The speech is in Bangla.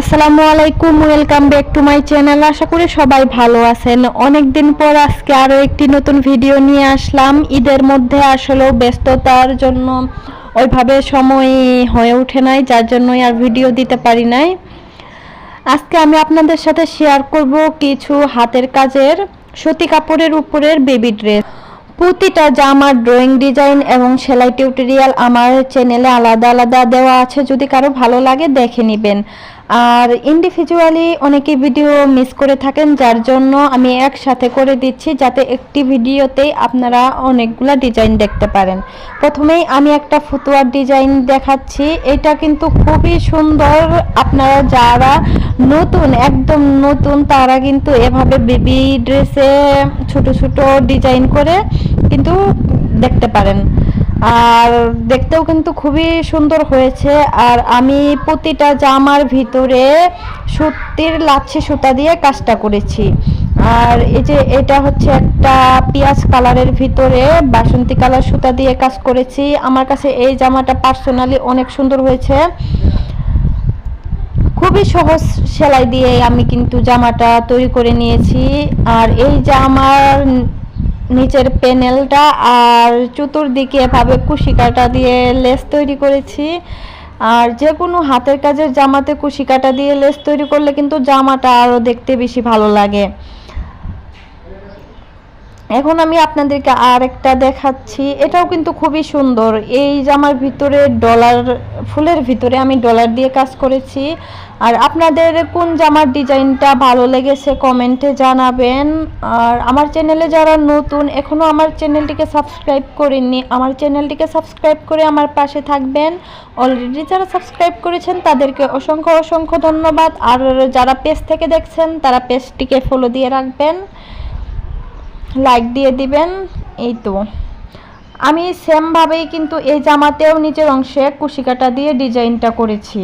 আসসালামু আলাইকুম welcome back to my channel আশা করি সবাই ভালো আছেন। অনেক দিন পর আজকে আরও একটি নতুন ভিডিও নিয়ে আসলাম। ঈদের মধ্যে আসলেও ব্যস্ততার জন্য ওইভাবে সময় হয়ে ওঠে নাই, যার জন্যই আর ভিডিও দিতে পারি নাই। আজকে আমি আপনাদের সাথে শেয়ার করব কিছু হাতের কাজের সুতি কাপড়ের উপরের বেবি ড্রেস প্রতিটা জামার ড্রয়িং ডিজাইন এবং সেলাই টিউটোরিয়াল আমার চ্যানেলে আলাদা আলাদা দেওয়া আছে। যদি কারও ভালো লাগে দেখে নেবেন। আর ইন্ডিভিজুয়ালি অনেকে ভিডিও মিস করে থাকেন, যার জন্য আমি একসাথে করে দিচ্ছি যাতে একটি ভিডিওতেই আপনারা অনেকগুলা ডিজাইন দেখতে পারেন। প্রথমেই আমি একটা ফুতুয়ার ডিজাইন দেখাচ্ছি। এটা কিন্তু খুবই সুন্দর। আপনারা যারা নতুন, একদম নতুন, তারা কিন্তু এভাবে বেবি ড্রেসে ছোট ছোট ডিজাইন করে কিন্তু দেখতে পারেন। আর দেখতেও কিন্তু খুবই সুন্দর হয়েছে। আর আমি প্রতিটা জামার ভিতরে সুতির লাচ্ছি সুতা দিয়ে কাজটা করেছি। আর এই যে এটা হচ্ছে একটা পিঁয়াজ কালারের ভিতরে বাসন্তী কালার সুতা দিয়ে কাজ করেছি। আমার কাছে এই জামাটা পার্সোনালি অনেক সুন্দর হয়েছে। খুবই সহজ সেলাই দিয়ে আমি কিন্তু জামাটা তৈরি করে নিয়েছি। আর এই জামার নিচের প্যানেলটা আর চতুর্দিকে এভাবে কুশি কাটা দিয়ে লেস তৈরি করেছি। আর যে কোনো হাতের কাজের জামাতে কুশিকাটা দিয়ে লেস তৈরি করলে কিন্তু জামাটা আরও দেখতে বেশি ভালো লাগে। এখন আমি আপনাদেরকে আর একটা দেখাচ্ছি। এটাও কিন্তু খুবই সুন্দর। এই জামার ভিতরে ডলার, ফুলের ভিতরে আমি ডলার দিয়ে কাজ করেছি। আর আপনাদের কোন জামার ডিজাইনটা ভালো লেগেছে কমেন্টে জানাবেন। আর আমার চ্যানেলে যারা নতুন এখনও আমার চ্যানেলটিকে সাবস্ক্রাইব করেননি, আমার চ্যানেলটিকে সাবস্ক্রাইব করে আমার পাশে থাকবেন। অলরেডি যারা সাবস্ক্রাইব করেছেন, তাদেরকে অসংখ্য অসংখ্য ধন্যবাদ। আর যারা পেজ থেকে দেখছেন, তারা পেজটিকে ফলো দিয়ে রাখবেন। লাইক দিয়ে দিবেন, এই তো। আমি সেমভাবেই কিন্তু এই জামাতেও নিচের অংশে কুশিকাটা দিয়ে ডিজাইনটা করেছি।